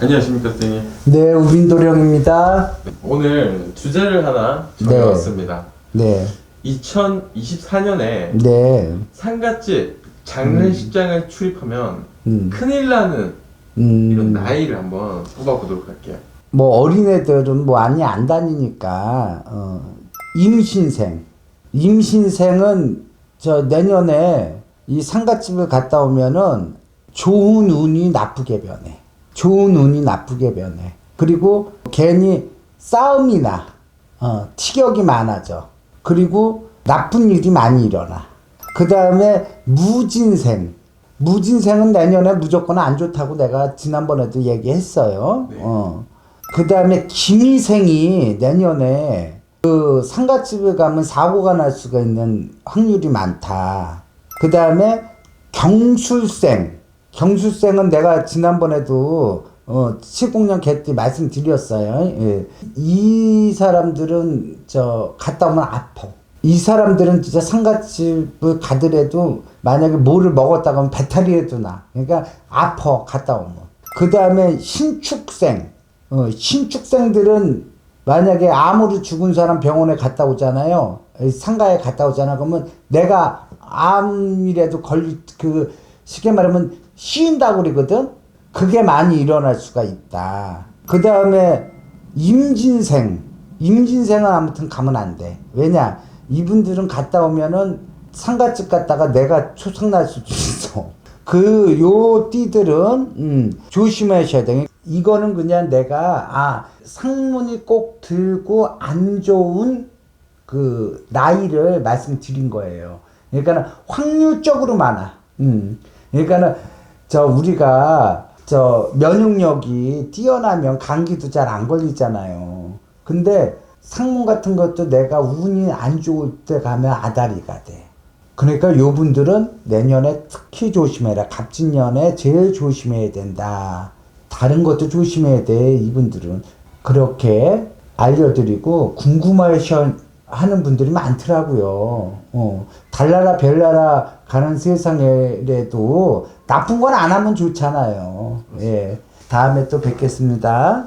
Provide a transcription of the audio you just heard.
안녕하십니까 선생님. 네, 우빈도령입니다. 오늘 주제를 하나 네. 정해왔습니다. 네, 2024년에 네, 상갓집 장례식장을 출입하면 음, 큰일 나는 음, 이런 나이를 한번 뽑아보도록 할게요. 뭐 어린애들은 뭐 많이 안 다니니까 어, 임신생, 임신생은 저 내년에 이 상가집을 갔다 오면은 좋은 운이 나쁘게 변해. 좋은 운이 나쁘게 변해. 그리고 괜히 싸움이나 어, 티격이 많아져. 그리고 나쁜 일이 많이 일어나. 그 다음에 무진생. 무진생은 내년에 무조건 안 좋다고 내가 지난번에도 얘기했어요. 네. 어. 그 다음에 김희생이 내년에 그 상가집에 가면 사고가 날 수가 있는 확률이 많다. 그 다음에 경술생. 경술생은 내가 지난번에도 어, 70년 개띠 말씀드렸어요. 예. 이 사람들은 저 갔다 오면 아파. 이 사람들은 진짜 상가집을 가더라도 만약에 뭐를 먹었다가 하면 배탈이라도 나. 그러니까 아파 갔다 오면. 그 다음에 신축생. 어, 신축생들은 만약에 암으로 죽은 사람 병원에 갔다 오잖아요. 이 상가에 갔다 오잖아. 그러면 내가 암이라도 걸리 그 쉽게 말하면 씌인다고 그러거든. 그게 많이 일어날 수가 있다. 그 다음에 임진생. 임진생은 아무튼 가면 안 돼. 왜냐? 이분들은 갔다 오면은 상가집 갔다가 내가 초상날 수도 있어. 그, 요 띠들은, 음, 조심하셔야 돼. 이거는 그냥 내가, 아, 상문이 꼭 들고 안 좋은 그, 나이를 말씀드린 거예요. 그러니까 확률적으로 많아. 음. 그러니까는, 저, 우리가, 저, 면역력이 뛰어나면 감기도 잘 안 걸리잖아요. 근데 상문 같은 것도 내가 운이 안 좋을 때 가면 아다리가 돼. 그러니까 요 분들은 내년에 특히 조심해라. 갑진년에 제일 조심해야 된다. 다른 것도 조심해야 돼. 이분들은. 그렇게 알려드리고 궁금하셔 하는 분들이 많더라고요. 어, 달나라 별나라 가는 세상에라도 나쁜 건 안 하면 좋잖아요. 예. 다음에 또 뵙겠습니다.